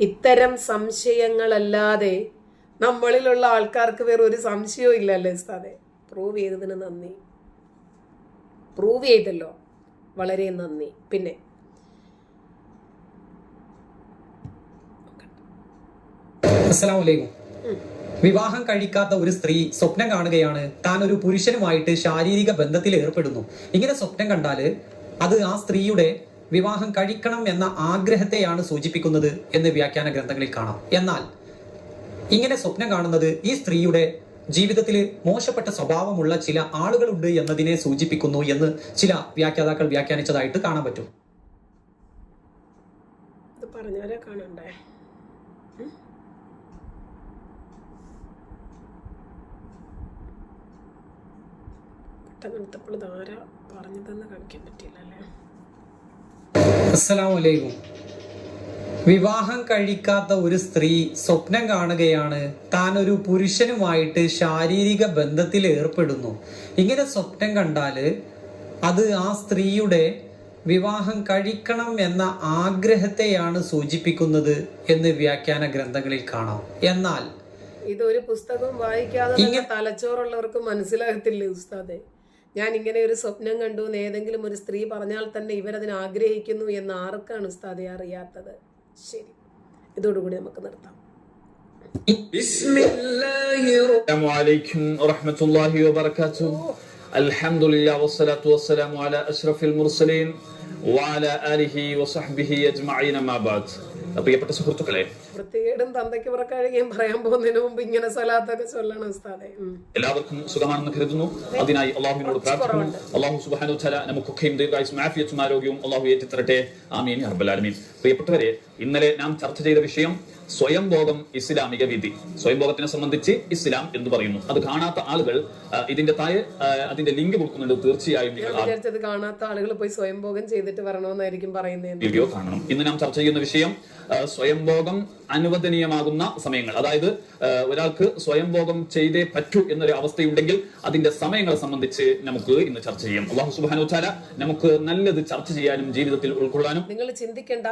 ഇത്തരം സംശയങ്ങളല്ലാതെ നമ്മളിലുള്ള ആൾക്കാർക്ക് വേറെ ഒരു സംശയവും ഇല്ലല്ലേ ഉസ്താദെ? പ്രൂവ് ചെയ്തതിന് നന്ദി. പ്രൂവ് ചെയ്തല്ലോ. വളരെ നന്ദി. പിന്നെ. വിവാഹം കഴിക്കാത്ത ഒരു സ്ത്രീ സ്വപ്നം കാണുകയാണ്. താൻ ഒരു പുരുഷനുമായിട്ട് ശാരീരിക ബന്ധത്തിൽ ഏർപ്പെടുന്നു ഇങ്ങനെ സ്വപ്നം കണ്ടാൽ അത് ആ സ്ത്രീയുടെ വിവാഹം കഴിക്കണം എന്ന ആഗ്രഹത്തെയാണ് സൂചിപ്പിക്കുന്നത് എന്ന് വ്യാഖ്യാന ഗ്രന്ഥങ്ങളിൽ കാണാം. എന്നാൽ ഇങ്ങനെ സ്വപ്നം കാണുന്നത് ഈ സ്ത്രീയുടെ ജീവിതത്തിൽ മോശപ്പെട്ട സ്വഭാവമുള്ള ചില ആളുകളുണ്ട് എന്നതിനെ സൂചിപ്പിക്കുന്നു എന്ന് ചില വ്യാഖ്യാതാക്കൾ വ്യാഖ്യാനിച്ചതായിട്ട് കാണാൻ പറ്റും. പറഞ്ഞവരെ കാണണ്ടേ? പെട്ടെന്ന് എടുത്തപ്പോൾ ഇതാരാ പറഞ്ഞതെന്ന് കാണിക്കാൻ പറ്റിയില്ല അല്ലേ അസ്സലാമു അലൈക്കും വിവാഹം കഴിക്കാത്ത ഒരു സ്ത്രീ സ്വപ്നം കാണുകയാണ്. താൻ ഒരു പുരുഷനുമായിട്ട് ശാരീരിക ബന്ധത്തിൽ ഏർപ്പെടുന്നു. ഇങ്ങനെ സ്വപ്നം കണ്ടാൽ അത് ആ സ്ത്രീയുടെ വിവാഹം കഴിക്കണം എന്ന ആഗ്രഹത്തെയാണ് സൂചിപ്പിക്കുന്നത് എന്ന് വ്യാഖ്യാന ഗ്രന്ഥങ്ങളിൽ കാണാം. എന്നാൽ ഇതൊരു പുസ്തകം വായിക്കാതെ തലച്ചോറുള്ളവർക്ക് മനസ്സിലാകത്തില്ലേ ഉസ്താദെ? ഞാൻ ഇങ്ങനെ ഒരു സ്വപ്നം കണ്ടു എന്ന് ഏതെങ്കിലും ഒരു സ്ത്രീ പറഞ്ഞാൽ തന്നെ ഇവരതിന് ആഗ്രഹിക്കുന്നു എന്ന് ആർക്കാണ് ഉസ്താദെ അറിയാത്തത് ശരി ഇതോടുകൂടി നമുക്ക് നിർത്താം السلام عليكم ورحمة الله وبركاته الحمد لله والصلاة والسلام على أشرف المرسلين وعلى آله وصحبه أجمعين ما بعد പ്രിയപ്പെട്ട സുഹൃത്തുക്കളെ വൃത്തികേടും തന്തയ്ക്ക് പുറക്കഴുകയും പറയാൻ പോകുന്നതിന് മുമ്പ് ഇങ്ങനെ സ്വലാത്തൊക്കെ ചൊല്ലണം ഉസ്താദെ. എല്ലാവർക്കും സുഖമാണെന്ന് കരുതുന്നു. അതിനായി അള്ളാഹുവിനോട് പ്രാർത്ഥിക്കുന്നു. അള്ളാഹു സുബാനു നമുക്കൊക്കെയും ദീർഘായുസും ആഫിയത്തും ആരോഗ്യവും അള്ളാഹു ഏറ്റിത്തരട്ടെ ആമീൻ. ഹർബലാലമീൻ പ്രിയപ്പെട്ടവരെ ഇന്നലെ നാം ചർച്ച ചെയ്ത വിഷയം സ്വയംഭോഗം ഇസ്ലാമിക വിധി. സ്വയംഭോഗത്തിനെ സംബന്ധിച്ച് ഇസ്ലാം എന്ന് പറയുന്നു. അത് കാണാത്ത ആളുകൾ ഇതിന്റെ താഴെ അതിന്റെ ലിങ്ക് കൊടുക്കുന്നുണ്ട് തീർച്ചയായും വിചാരിച്ചത് കാണാത്ത ആളുകൾ പോയി സ്വയംഭോഗം ചെയ്തിട്ട് വരണമെന്നായിരിക്കും പറയുന്നത് വീഡിയോ കാണണം. ഇന്ന് നാം ചർച്ച ചെയ്യുന്ന വിഷയം സ്വയംഭോഗം അനുവദനീയമാകുന്ന സമയങ്ങൾ. അതായത് ഒരാൾക്ക് സ്വയംഭോഗം ചെയ്തേ പറ്റൂ എന്നൊരു അവസ്ഥയുണ്ടെങ്കിൽ അതിന്റെ സമയങ്ങളെ സംബന്ധിച്ച് നമുക്ക് ഇന്ന് ചർച്ച ചെയ്യാം. അള്ളാഹു സുബാനു നമുക്ക് നല്ലത് ചർച്ച ചെയ്യാനും ജീവിതത്തിൽ ഉൾക്കൊള്ളാനും നിങ്ങൾ ചിന്തിക്കേണ്ട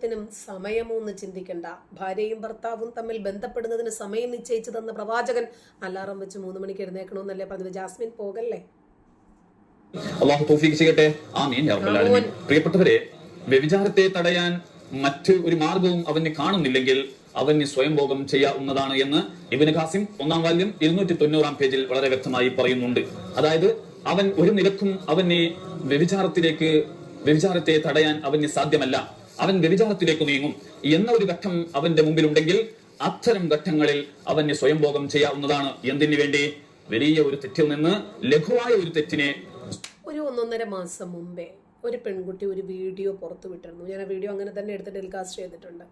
സ്വയംഭോഗത്തിനും എന്ന് ചിന്തിക്കണ്ട. ഭാര്യയും ഭർത്താവും തമ്മിൽ ബന്ധപ്പെടുന്നതിന് സമയം നിശ്ചയിച്ചു തന്ന പ്രവാചകൻ അലാറം വെച്ച് മൂന്ന് മണിക്ക് എഴുന്നേക്കണമെന്നല്ലേ പതിവ് ജാസ്മിൻ പോകല്ലേ? അള്ളാഹു തൗഫീഖ് ചെയ്യട്ടെ. ആമീൻ പ്രിയപ്പെട്ടവരെ വ്യഭിചാരത്തെ തടയാൻ മറ്റ് ഒരു മാർഗവും അവന് കാണുന്നില്ലെങ്കിൽ അവന് സ്വയംഭോഗം ചെയ്യാവുന്നതാണ് എന്ന് ഇബിന് ഖാസിം ഒന്നാം വാല്യം ഇരുന്നൂറ്റി തൊണ്ണൂറാം പേജിൽ വളരെ വ്യക്തമായി പറയുന്നുണ്ട്. അതായത് അവൻ ഒരു നിരക്കും അവനെ വ്യഭിചാരത്തിലേക്ക് വ്യഭിചാരത്തെ തടയാൻ അവന് സാധ്യമല്ല. അവൻ വ്യഭിചാരത്തിലേക്ക് നീങ്ങും എന്ന ഒരു ഘട്ടം അവന്റെ മുമ്പിൽ ഉണ്ടെങ്കിൽ അത്തരം ഘട്ടങ്ങളിൽ അവന് സ്വയംഭോഗം ചെയ്യാവുന്നതാണ്. എന്തിനു വേണ്ടി? വലിയ ഒരു തെറ്റിൽ നിന്ന് ലഘുവായ ഒരു തെറ്റിനെ ഒരു ഒന്നൊന്നര മാസം മുമ്പേ ഒരു പെൺകുട്ടി ഒരു വീഡിയോ പുറത്തു വിട്ടിരുന്നു. ഞാൻ ആ വീഡിയോ അങ്ങനെ തന്നെ എടുത്ത് ടെലികാസ്റ്റ് ചെയ്തിട്ടുണ്ട്.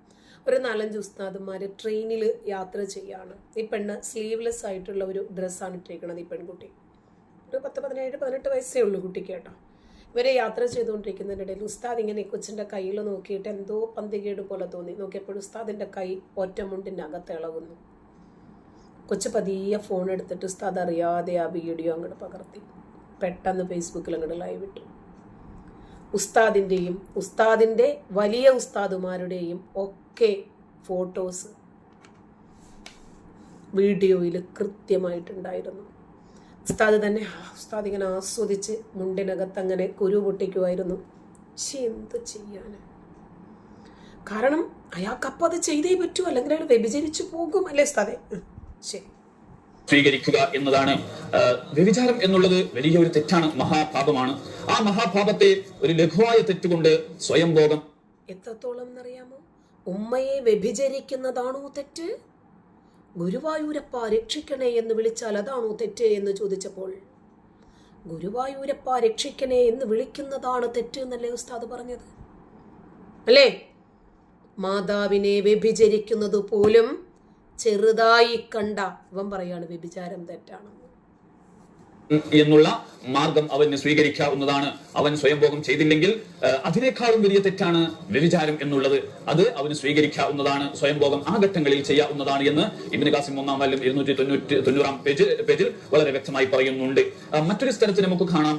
ഒരു നാലഞ്ച് ഉസ്താദന്മാർ ട്രെയിനിൽ യാത്ര ചെയ്യാണ്. ഈ പെണ്ണ് സ്ലീവ്ലെസ് ആയിട്ടുള്ള ഒരു ഡ്രസ്സാണ് ഇട്ടിരിക്കുന്നത് ഈ പെൺകുട്ടി. ഒരു പത്ത് പതിനേഴ് പതിനെട്ട് വയസ്സേ ഉള്ളൂ കുട്ടിക്ക് കേട്ടോ. ഇവരെ യാത്ര ചെയ്തുകൊണ്ടിരിക്കുന്നതിനിടയിൽ ഉസ്താദ് ഇങ്ങനെ കൊച്ചിന്റെ കയ്യിൽ നോക്കിയിട്ട് എന്തോ പന്തികേട് പോലെ തോന്നി. നോക്കിയപ്പോൾ ഉസ്താദിന്റെ കൈ ഒറ്റമുണ്ടിനകത്ത് ഇളകുന്നു. കൊച്ചു പതിയെ ഫോൺ എടുത്തിട്ട് ഉസ്താദ് അറിയാതെ ആ വീഡിയോ അങ്ങോട്ട് പകർത്തി. പെട്ടെന്ന് ഫേസ്ബുക്കിൽ അങ്ങോട്ട് ലൈവ് ഇട്ടു. ഉസ്താദിന്റെയും ഉസ്താദിന്റെ വലിയ ഉസ്താദുമാരുടെയും ഒക്കെ ഫോട്ടോസ് വീഡിയോയിൽ കൃത്യമായിട്ടുണ്ടായിരുന്നു. ഉസ്താദ് തന്നെ ഉസ്താദ് ഇങ്ങനെ ആസ്വദിച്ച് മുണ്ടിനകത്ത് അങ്ങനെ കുരു പൊട്ടിക്കുമായിരുന്നു പക്ഷെ എന്ത് ചെയ്യാന്? കാരണം അയാൾക്കപ്പം അത് ചെയ്തേ പറ്റൂ അല്ലെങ്കിൽ അയാൾ വ്യഭിചരിച്ചു പോകും അല്ലേ ഉസ്താദെ? ശരി സ്വീകരിക്കുക എന്നതാണ് വ്യഭിചാരം എന്നുള്ളത് വലിയ ഒരു തെറ്റാണ് മഹാപാപമാണ്. ആ മഹാപാപത്തെ ഒരു ലഘുവായ തെറ്റുകൊണ്ട് സ്വയം ബോധം എത്രത്തോളം എന്നറിയാമോ? ഉമ്മയെ വ്യഭിചരിക്കുന്നതാണോ തെറ്റ്? ഗുരുവായൂരപ്പ രക്ഷിക്കണേ എന്ന് വിളിച്ചാൽ അതാണോ തെറ്റ് എന്ന് ചോദിച്ചപ്പോൾ ഗുരുവായൂരപ്പ രക്ഷിക്കണേ എന്ന് വിളിക്കുന്നതാണ് തെറ്റ് എന്നല്ലേ ഉസ്താദ് പറഞ്ഞത്? അല്ലേ? മാതാവിനെ വ്യഭിചരിക്കുന്നത് പോലും ചെറുതായി കണ്ട ഇവൻ പറയാണ് വ്യഭിചാരം തെറ്റാണെന്ന്. എന്നുള്ള മാർഗം അവന് സ്വീകരിക്കാവുന്നതാണ്. അവൻ സ്വയംഭോഗം ചെയ്തില്ലെങ്കിൽ അതിനേക്കാളും വലിയ തെറ്റാണ് വ്യഭിചാരം എന്നുള്ളത്. അത് അവന് സ്വീകരിക്കാവുന്നതാണ് സ്വയംഭോഗം ആ ഘട്ടങ്ങളിൽ ചെയ്യാവുന്നതാണ് എന്ന് ഇബിന് കാസിം ഒന്നാം വാല്യം ഇരുന്നൂറ്റി തൊണ്ണൂറ്റി തൊണ്ണൂറാം പേജ് പേജിൽ വളരെ വ്യക്തമായി പറയുന്നുണ്ട്. മറ്റൊരു സ്ഥലത്ത് നമുക്ക് കാണാം.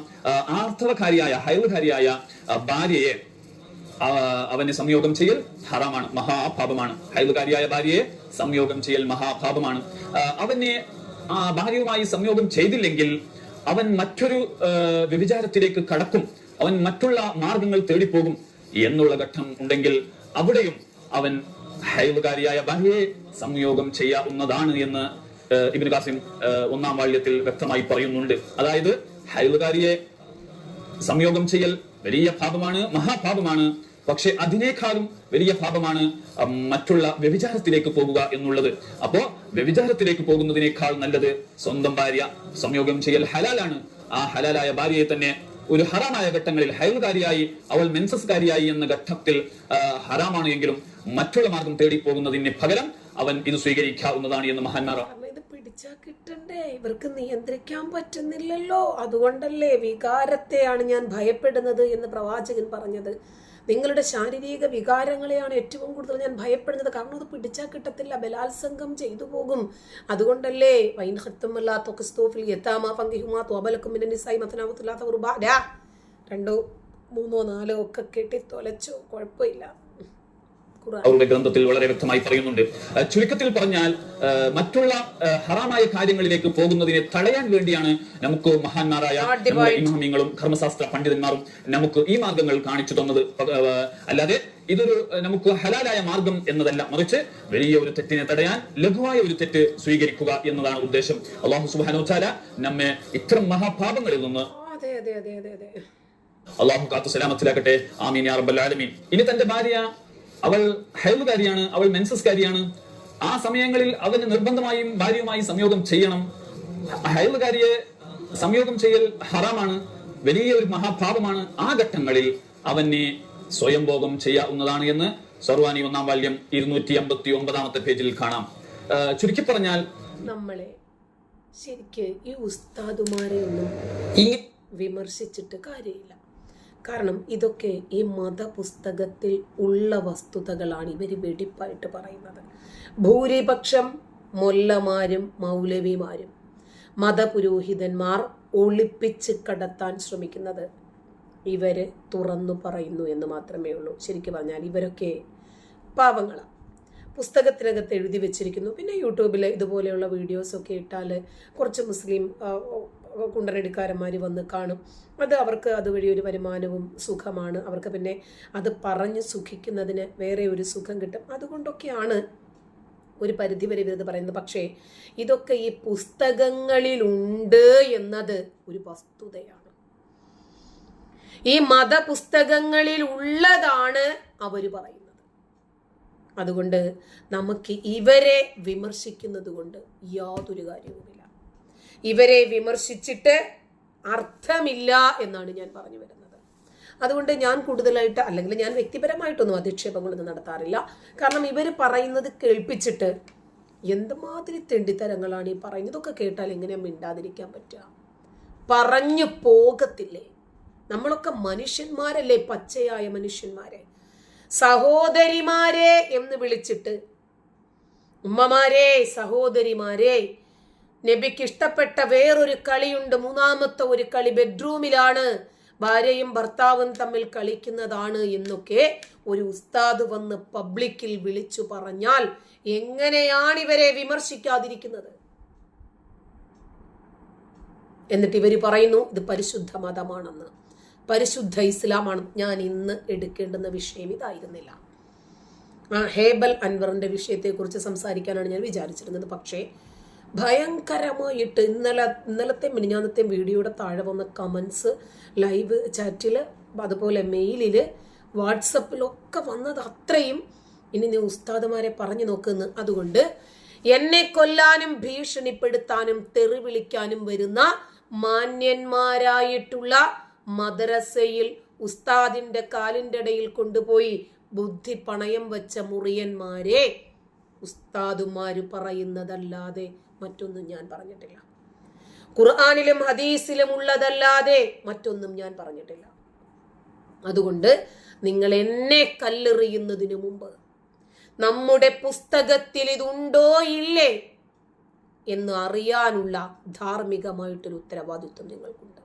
ആർത്തവകാരിയായ ഹൈവകാരിയായ ആ, ഭാര്യയെ അവന് സംയോഗം ചെയ്യൽ ഹറാമാണ് മഹാഭാപമാണ് ഹൈലുകാരിയായ ഭാര്യയെ സംയോഗം ചെയ്യൽ മഹാഭാപമാണ് അവനെ ആ ഭാര്യയുമായി സംയോഗം ചെയ്തില്ലെങ്കിൽ അവൻ മറ്റൊരു വ്യഭിചാരത്തിലേക്ക് കടക്കും. അവൻ മറ്റുള്ള മാർഗങ്ങൾ തേടിപ്പോകും എന്നുള്ള ഘട്ടം ഉണ്ടെങ്കിൽ അവിടെയും അവൻ ഹൈവുകാരിയായ ഭാര്യയെ സംയോഗം ചെയ്യാവുന്നതാണ് എന്ന് ഇബിൻ കാസിം ഒന്നാം വാള്യത്തിൽ വ്യക്തമായി പറയുന്നുണ്ട്. അതായത് ഹൈവുകാരിയെ സംയോഗം ചെയ്യൽ വലിയ പാപമാണ് മഹാപാപമാണ് പക്ഷെ അതിനേക്കാളും വലിയ പാപമാണ് മറ്റുള്ള വ്യഭിചാരത്തിലേക്ക് പോകുക എന്നുള്ളത്. അപ്പോ വ്യഭിചാരത്തിലേക്ക് പോകുന്നതിനേക്കാൾ നല്ലത് സ്വന്തം ഭാര്യ സംയോഗം ചെയ്യൽ ഹലാലാണ്. ആ ഹലാലായ ഭാര്യയെ തന്നെ ഒരു ഹറാമായ ഘട്ടങ്ങളിൽ ഹൈലുകാരിയായി അവൾ മെൻസസ്കാരിയായി എന്ന ഘട്ടത്തിൽ ഹറാമാണ് എങ്കിലും മറ്റുള്ള മാർഗം തേടി പോകുന്നതിന് പകരം അവൻ ഇത് സ്വീകരിക്കാവുന്നതാണ് എന്ന് മഹാന്മാർ കിട്ടണ്ടേ? ഇവർക്ക് നിയന്ത്രിക്കാൻ പറ്റുന്നില്ലല്ലോ. അതുകൊണ്ടല്ലേ വികാരത്തെയാണ് ഞാൻ ഭയപ്പെടുന്നത് എന്ന് പ്രവാചകൻ പറഞ്ഞത്. നിങ്ങളുടെ ശാരീരിക വികാരങ്ങളെയാണ് ഏറ്റവും കൂടുതൽ ഞാൻ ഭയപ്പെടുന്നത്. കാരണം അത് പിടിച്ചാൽ കിട്ടത്തില്ല. ബലാത്സംഗം ചെയ്തു പോകും. അതുകൊണ്ടല്ലേ? നിസായി രണ്ടോ മൂന്നോ നാലോ ഒക്കെ കെട്ടി തൊലച്ചോ. കുഴപ്പമില്ല. അവരുടെ ഗ്രന്ഥത്തിൽ വളരെ വ്യക്തമായി പറയുന്നുണ്ട്. ചുരുക്കത്തിൽ പറഞ്ഞാൽ മറ്റുള്ള ഹറാമായ കാര്യങ്ങളിലേക്ക് പോകുന്നതിനെ തടയാൻ വേണ്ടിയാണ് നമുക്ക് മഹാന്മാരായ ഇമാമിങ്ങളും ധർമ്മശാസ്ത്ര പണ്ഡിതന്മാരും നമുക്ക് ഈ മാർഗങ്ങൾ കാണിച്ചു തന്നത്. അല്ലാതെ ഇതൊരു നമുക്ക് ഹലാലായ മാർഗം എന്നതല്ല. മറിച്ച് വലിയ ഒരു തെറ്റിനെ തടയാൻ ലഘുവായ ഒരു തെറ്റ് സ്വീകരിക്കുക എന്നതാണ് ഉദ്ദേശം. അള്ളാഹു സുബാനോ ചാല നമ്മെ ഇത്തരം മഹാപാപങ്ങളിൽ നിന്ന് അതെ അതെ അതെ അതെ അള്ളാഹു കാത്തു സലാമത്തിലാക്കട്ടെ ആമീൻ യാ റബ്ബൽ ആലമീൻ. ഇനി തന്റെ ഭാര്യ അവൾ ഹൈലുകാരിയാണ് അവൾ മെൻസസ്കാരിയാണ്. ആ സമയങ്ങളിൽ അവന് നിർബന്ധമായും ഭാര്യയുമായി സംയോഗം ചെയ്യണം. ഹൈലുകാരിയെ സംയോഗം ചെയ്യൽ ഹറാമാണ് വലിയ ഒരു മഹാപാപമാണ്. ആ ഘട്ടങ്ങളിൽ അവനെ സ്വയംഭോഗം ചെയ്യാവുന്നതാണ് എന്ന് സർവാനി ഒന്നാം വാല്യം ഇരുന്നൂറ്റി അമ്പത്തി ഒമ്പതാമത്തെ പേജിൽ കാണാം. ചുരുക്കി പറഞ്ഞാൽ നമ്മളെ ശരിക്ക് ഈ ഉസ്താദുമാരെ ഒന്നും വിമർശിച്ചിട്ട് കാര്യമില്ല. കാരണം ഇതൊക്കെ ഈ മതപുസ്തകത്തിൽ ഉള്ള വസ്തുതകളാണ് ഇവർ വെടിപ്പായിട്ട് പറയുന്നത്. ഭൂരിപക്ഷം മൊല്ലമാരും മൗലവിമാരും മതപുരോഹിതന്മാർ ഒളിപ്പിച്ച് കടത്താൻ ശ്രമിക്കുന്നത് ഇവർ തുറന്നു പറയുന്നു എന്ന് മാത്രമേ ഉള്ളൂ. ശരിക്കും പറഞ്ഞാൽ ഇവരൊക്കെ പാവങ്ങളാണ് പുസ്തകത്തിനകത്ത് എഴുതി വെച്ചിരിക്കുന്നു. പിന്നെ യൂട്യൂബിൽ ഇതുപോലെയുള്ള വീഡിയോസൊക്കെ ഇട്ടാൽ കുറച്ച് മുസ്ലിം കുണ്ടനടിക്കാരന്മാർ വന്ന് കാണും. അത് അവർക്ക് അതുവഴി ഒരു വരുമാനവും സുഖമാണ്. അവർക്ക് പിന്നെ അത് പറഞ്ഞ് സുഖിക്കുന്നതിന് വേറെ ഒരു സുഖം കിട്ടും. അതുകൊണ്ടൊക്കെയാണ് ഒരു പരിധി വരെ ഇവരത് പറയുന്നത്. പക്ഷേ ഇതൊക്കെ ഈ പുസ്തകങ്ങളിലുണ്ട് എന്നത് ഒരു വസ്തുതയാണ്. ഈ മതപുസ്തകങ്ങളിൽ ഉള്ളതാണ് അവർ പറയുന്നത്. അതുകൊണ്ട് നമുക്ക് ഇവരെ വിമർശിക്കുന്നത് കൊണ്ട് യാതൊരു കാര്യവുമില്ല. ഇവരെ വിമർശിച്ചിട്ട് അർത്ഥമില്ല എന്നാണ് ഞാൻ പറഞ്ഞു വരുന്നത്. അതുകൊണ്ട് ഞാൻ കൂടുതലായിട്ട് അല്ലെങ്കിൽ ഞാൻ വ്യക്തിപരമായിട്ടൊന്നും അധിക്ഷേപങ്ങളൊന്നും നടത്താറില്ല. കാരണം ഇവർ പറയുന്നത് കേൾപ്പിച്ചിട്ട് എന്തുമാതിരി തെണ്ടിത്തരങ്ങളാണ് ഈ പറയുന്നതൊക്കെ കേട്ടാൽ എങ്ങനെ മിണ്ടാതിരിക്കാൻ പറ്റുക? പറഞ്ഞു പോകത്തില്ലേ? നമ്മളൊക്കെ മനുഷ്യന്മാരല്ലേ പച്ചയായ മനുഷ്യന്മാരെ? സഹോദരിമാരെ എന്ന് വിളിച്ചിട്ട് ഉമ്മമാരെ സഹോദരിമാരെ നബിക്ക് ഇഷ്ടപ്പെട്ട വേറൊരു കളിയുണ്ട്. മൂന്നാമത്തെ ഒരു കളി ബെഡ്റൂമിലാണ്. ഭാര്യയും ഭർത്താവും തമ്മിൽ കളിക്കുന്നതാണ് എന്നൊക്കെ ഒരു ഉസ്താദ് വന്ന് പബ്ലിക്കിൽ വിളിച്ചു പറഞ്ഞാൽ എങ്ങനെയാണ് ഇവരെ വിമർശിക്കാതിരിക്കുന്നത്? എന്നിട്ട് ഇവർ പറയുന്നു ഇത് പരിശുദ്ധ മതമാണെന്ന്. പരിശുദ്ധ ഇസ്ലാമാണ്. ഞാൻ ഇന്ന് എടുക്കേണ്ടുന്ന വിഷയം ഇതായിരുന്നില്ല. ഹേബൽ അൻവറിന്റെ വിഷയത്തെക്കുറിച്ച് സംസാരിക്കാനാണ് ഞാൻ വിചാരിച്ചിരുന്നത്. പക്ഷേ ഭയങ്കരമായിട്ട് ഇന്നലെ ഇന്നലത്തെ മിനിഞ്ഞാന്നത്തെ വീഡിയോയുടെ താഴെ വന്ന കമൻസ് ലൈവ് ചാറ്റിൽ അതുപോലെ മെയിലിൽ വാട്സപ്പിലൊക്കെ വന്നത് അത്രയും ഇനി നീ ഉസ്താദുമാരെ പറഞ്ഞു നോക്കുന്നു. അതുകൊണ്ട് എന്നെ കൊല്ലാനും ഭീഷണിപ്പെടുത്താനും തെറി വിളിക്കാനും വരുന്ന മാന്യന്മാരായിട്ടുള്ള മദ്രസയിൽ ഉസ്താദിന്റെ കാലിന്റെ ഇടയിൽ കൊണ്ടുപോയി ബുദ്ധി പണയം വെച്ച മുറിയന്മാരെ ഉസ്താദുമാര് പറയുന്നതല്ലാതെ മറ്റൊന്നും ഞാൻ പറഞ്ഞിട്ടില്ല. ഖുർആാനിലും ഹദീസിലും ഉള്ളതല്ലാതെ മറ്റൊന്നും ഞാൻ പറഞ്ഞിട്ടില്ല. അതുകൊണ്ട് നിങ്ങൾ എന്നെ കല്ലെറിയുന്നതിന് മുമ്പ് നമ്മുടെ പുസ്തകത്തിൽ ഇതുണ്ടോ ഇല്ലേ എന്ന് അറിയാനുള്ള ധാർമ്മികമായിട്ടൊരു ഉത്തരവാദിത്വം നിങ്ങൾക്കുണ്ട്.